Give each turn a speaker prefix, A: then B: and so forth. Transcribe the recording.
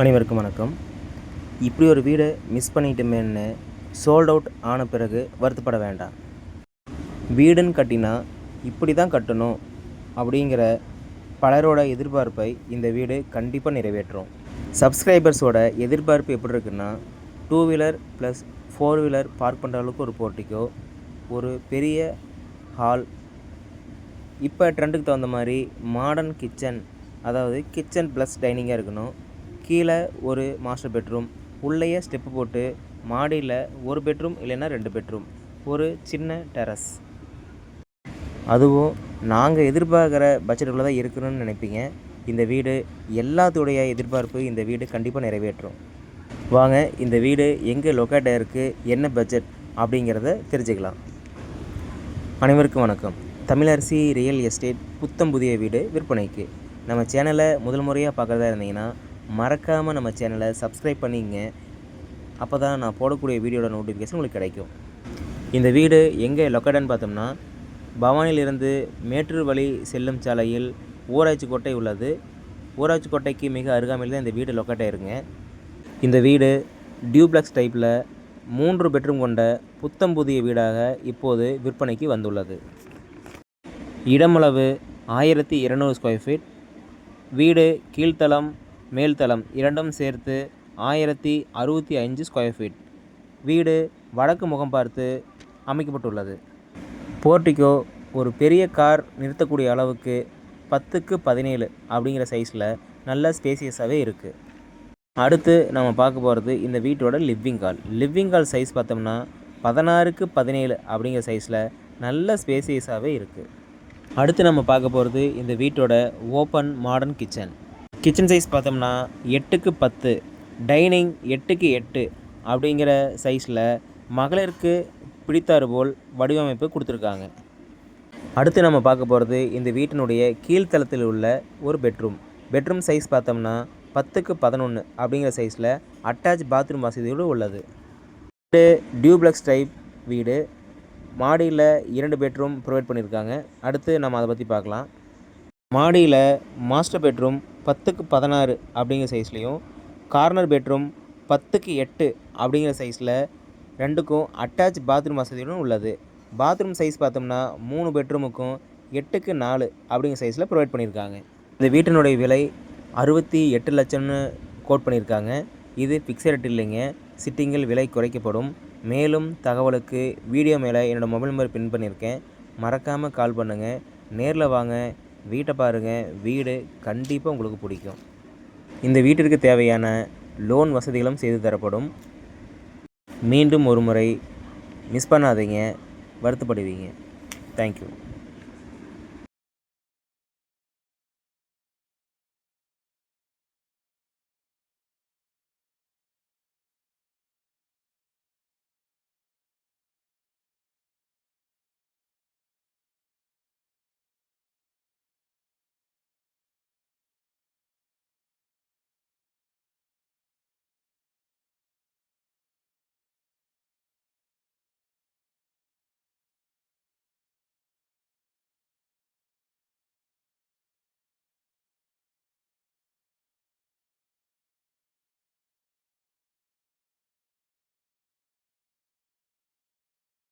A: அனைவருக்கும் வணக்கம். இப்படி ஒரு வீடை மிஸ் பண்ணிட்டோமேன்னு சோல்ட் அவுட் ஆன பிறகு வருத்தப்பட வேண்டாம். வீடுன்னு கட்டினா இப்படி தான் கட்டணும் அப்படிங்கிற பலரோட எதிர்பார்ப்பை இந்த வீடு கண்டிப்பாக நிறைவேற்றும். சப்ஸ்கிரைபர்ஸோட எதிர்பார்ப்பு எப்படி இருக்குன்னா two wheeler plus four wheeler park பண்ணுற அளவுக்கு ஒரு போர்ட்டிக்கோ ஒரு பெரிய ஹால் இப்போ ட்ரெண்டுக்கு தகுந்த மாதிரி மாடர்ன் கிச்சன் அதாவது கிச்சன் ப்ளஸ் டைனிங்காக இருக்கணும். கீழே ஒரு மாஸ்டர் பெட்ரூம் உள்ளேயே ஸ்டெப்பு போட்டு மாடியில் ஒரு பெட்ரூம் இல்லைன்னா ரெண்டு பெட்ரூம் ஒரு சின்ன டெரஸ் அதுவும் நாங்கள் எதிர்பார்க்குற பட்ஜெட்டுக்குள்ளே தான் இருக்கணும்னு நினைப்பீங்க. இந்த வீடு எல்லாத்துடைய எதிர்பார்ப்பு இந்த வீடு கண்டிப்பாக நிறைவேற்றும். வாங்க இந்த வீடு எங்கே லொக்கேட் ஆகிருக்கு என்ன பட்ஜெட் அப்படிங்கிறத தெரிஞ்சுக்கலாம். அனைவருக்கும் வணக்கம். தமிழரசி ரியல் எஸ்டேட் புத்தம் புதிய வீடு விற்பனைக்கு. நம்ம சேனலை முதல் முறையாக பார்க்குறதா இருந்தீங்கன்னா மறக்காமல் நம்ம சேனலை சப்ஸ்கிரைப் பண்ணிங்க. அப்போ தான் நான் போடக்கூடிய வீடியோட நோட்டிஃபிகேஷன் உங்களுக்கு கிடைக்கும். இந்த வீடு எங்கே லொக்கேட்டன்னு பார்த்தோம்னா பவானியிலிருந்து மேட்டூர் வழி செல்லும் சாலையில் ஊராட்சி கோட்டை உள்ளது. ஊராட்சி கோட்டைக்கு மிக அருகாமையில் தான் இந்த வீடு லொக்கேட் ஆயிருங்க. இந்த வீடு டியூப்ளக்ஸ் டைப்பில் மூன்று பெட்ரூம் கொண்ட புத்தம் புதிய வீடாக இப்போது விற்பனைக்கு வந்துள்ளது. இடமளவு ஆயிரத்தி இருநூறு ஸ்கொயர் ஃபீட் வீடு கீழ்த்தளம் மேல்தளம் இரண்டும் சேர்த்து ஆயிரத்தி அறுபத்தி அஞ்சு ஸ்கொயர் ஃபீட் வீடு வடக்கு முகம் பார்த்து அமைக்கப்பட்டுள்ளது. போர்ட்டிகோ ஒரு பெரிய கார் நிறுத்தக்கூடிய அளவுக்கு பத்துக்கு பதினேழு அப்படிங்கிற சைஸில் நல்ல ஸ்பேசியஸாகவே இருக்குது அடுத்து நம்ம பார்க்க போகிறது இந்த வீட்டோட living hall living hall size பார்த்தோம்னா பதினாறுக்கு பதினேழு அப்படிங்கிற சைஸில் நல்ல ஸ்பேசியஸாகவே இருக்குது அடுத்து நம்ம பார்க்க போகிறது இந்த வீட்டோட open modern kitchen kitchen size பார்த்தோம்னா எட்டுக்கு பத்து டைனிங் எட்டுக்கு எட்டு அப்படிங்கிற சைஸில் மகளிருக்கு பிடித்தாறு போல் வடிவமைப்பு கொடுத்துருக்காங்க. அடுத்து நம்ம பார்க்க போகிறது இந்த வீட்டினுடைய கீழ்த்தளத்தில் உள்ள ஒரு பெட்ரூம் பெட்ரூம் சைஸ் பார்த்தோம்னா பத்துக்கு பதினொன்று அப்படிங்கிற சைஸில் அட்டாச் பாத்ரூம் வசதியோடு உள்ளது. வீடு டியூப்ளக்ஸ் டைப் வீடு. மாடியில் இரண்டு பெட்ரூம் ப்ரொவைட் பண்ணியிருக்காங்க. அடுத்து நம்ம அதை பற்றி பார்க்கலாம். மாடியில் மாஸ்டர் பெட்ரூம் பத்துக்கு பதினாறு அப்படிங்கிற சைஸ்லேயும் கார்னர் பெட்ரூம் பத்துக்கு எட்டு அப்படிங்கிற சைஸில் ரெண்டுக்கும் அட்டாச் பாத்ரூம் வசதியுடன் உள்ளது. பாத்ரூம் சைஸ் பார்த்தோம்னா மூணு பெட்ரூமுக்கும் எட்டுக்கு நாலு அப்படிங்கிற சைஸில் ப்ரொவைட் பண்ணியிருக்காங்க. இந்த வீட்டினுடைய விலை அறுபத்தி எட்டு லட்சம்னு கோட் பண்ணியிருக்காங்க. இது ஃபிக்ஸட் இல்லைங்க. சிட்டிங்கில் விலை குறைக்கப்படும். மேலும் தகவலுக்கு வீடியோ மேலே என்னோடய மொபைல் நம்பர் பின் பண்ணியிருக்கேன். மறக்காமல் கால் பண்ணுங்கள் நேரில் வாங்க. வீட்டை பாருங்கள் வீடு கண்டிப்பாக உங்களுக்கு பிடிக்கும். இந்த வீட்டிற்கு தேவையான லோன் வசதிகளும் செய்து தரப்படும். மீண்டும் ஒரு முறை மிஸ் பண்ணாதீங்க வருத்தப்படுவீங்க. தேங்க்யூ